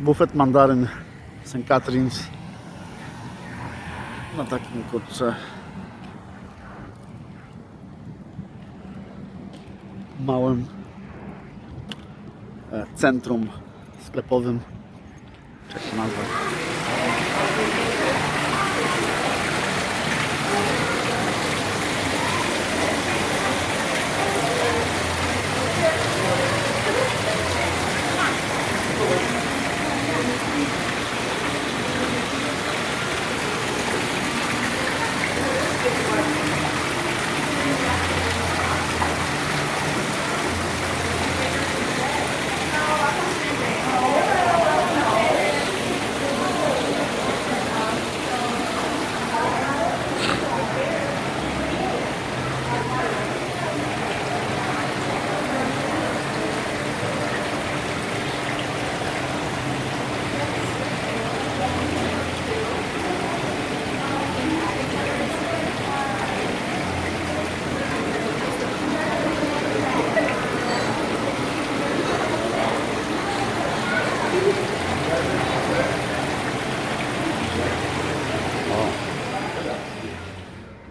Bufet Mandaryn St. Catherine's na takim kurczę małym e, centrum sklepowym jak to nazwać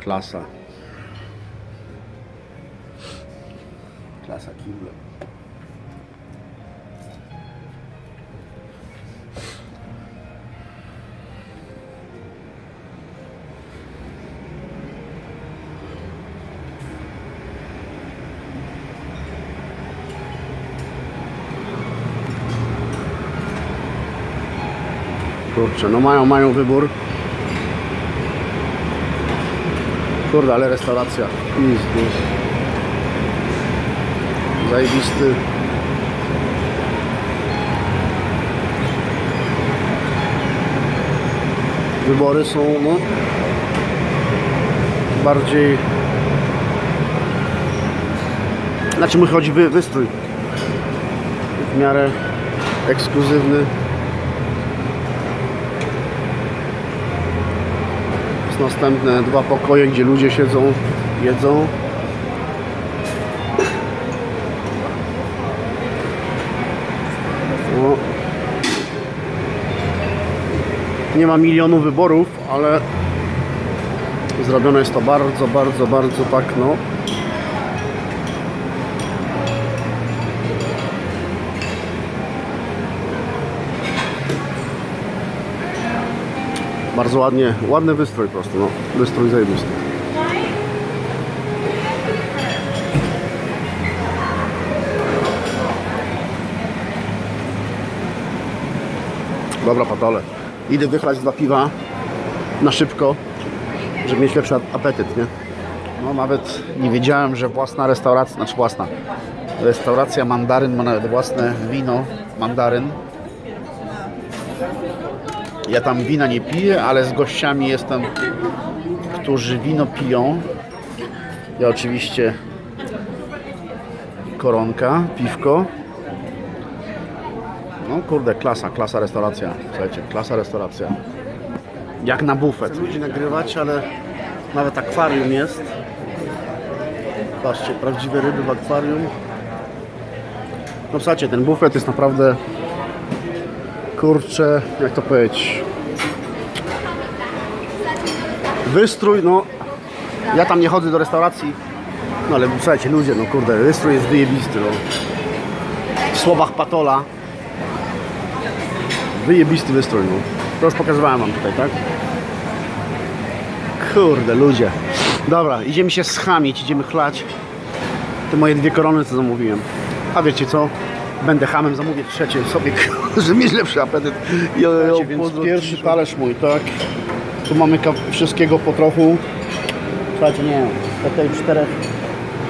klasa klasa kible Kurczę, no mają, mają wybór. Kurde, ale restauracja. Pizdu. Zajebisty. Wybory są, no, bardziej... Znaczy mi chodzi wy, wystrój. W miarę ekskluzywny. Następne dwa pokoje, gdzie ludzie siedzą, jedzą. O. Nie ma milionu wyborów, ale zrobione jest to bardzo, bardzo, bardzo tak, no. Bardzo ładnie, ładny wystrój po prostu, no. Wystrój zajebisty. Dobra patole. Idę wychlać dwa piwa na szybko, żeby mieć lepszy apetyt, nie? No nawet nie wiedziałem, że własna restauracja, znaczy własna restauracja Mandaryn ma nawet własne wino Mandaryn. Ja tam wina nie piję, ale z gościami jestem, którzy wino piją. Ja oczywiście koronka, piwko. No kurde, klasa, klasa restauracja. Słuchajcie, klasa restauracja. Jak na bufet. Ludzi nagrywać, ale nawet akwarium jest. Patrzcie, prawdziwe ryby w akwarium. No słuchajcie, ten bufet jest naprawdę kurczę, jak to powiedzieć? Wystrój, no ja tam nie chodzę do restauracji no ale słuchajcie ludzie, no kurde, wystrój jest wyjebisty, no. W słowach Patola. Wyjebisty wystrój, no. To już pokazywałem wam tutaj, tak? Kurde, ludzie. Dobra, idziemy się schamić, idziemy chlać. Te moje dwie korony, co zamówiłem. A wiecie co? Będę hamem, zamówię trzecie sobie, żeby mieć lepszy apetyt. Jo, jo, więc po- pierwszy talerz mój, tak. Tu mamy ka- wszystkiego po trochu. Słuchajcie, nie wiem, tutaj czterech,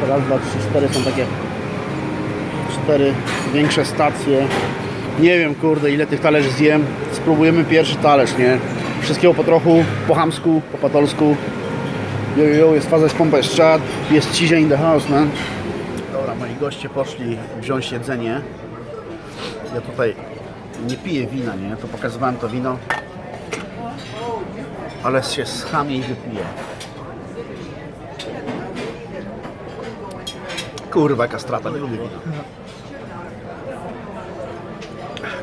raz, dwa, trzy, cztery są takie cztery większe stacje. Nie wiem, kurde, ile tych talerzy zjem. Spróbujemy pierwszy talerz, nie? Wszystkiego po trochu, po chamsku, po patolsku. Jo, jo, jo, jest faza, jest pompa, jest czad, jest cizia in the house, man. Dobra, moi goście poszli wziąć jedzenie. Ja tutaj nie piję wina, nie? To pokazywałem to wino. Ale się schamię i wypiję. Kurwa, jaka strata, nie lubię wina.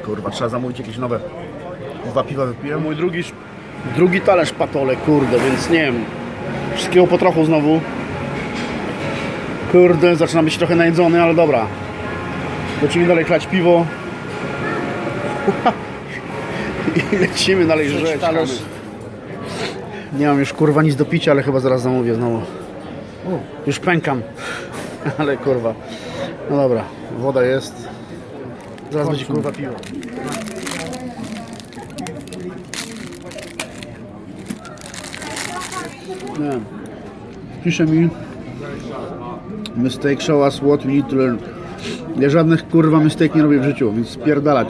Kurwa, trzeba zamówić jakieś nowe. Dwa piwa wypiłem. Mój drugi, drugi talerz patole, kurde, więc nie wiem. Wszystkiego po trochu znowu. Kurde, zaczynam być trochę najedzony, ale dobra. Lecimy dalej chlać piwo. I lecimy dalej talerz. Nie mam już kurwa nic do picia, ale chyba zaraz zamówię znowu. Już pękam. Ale kurwa. No dobra, woda jest. Zaraz będzie kurwa piwo. Nie. Pisze mi Mistake show us what we need to learn. Ja żadnych kurwa mistake nie robię w życiu, więc spierdalać.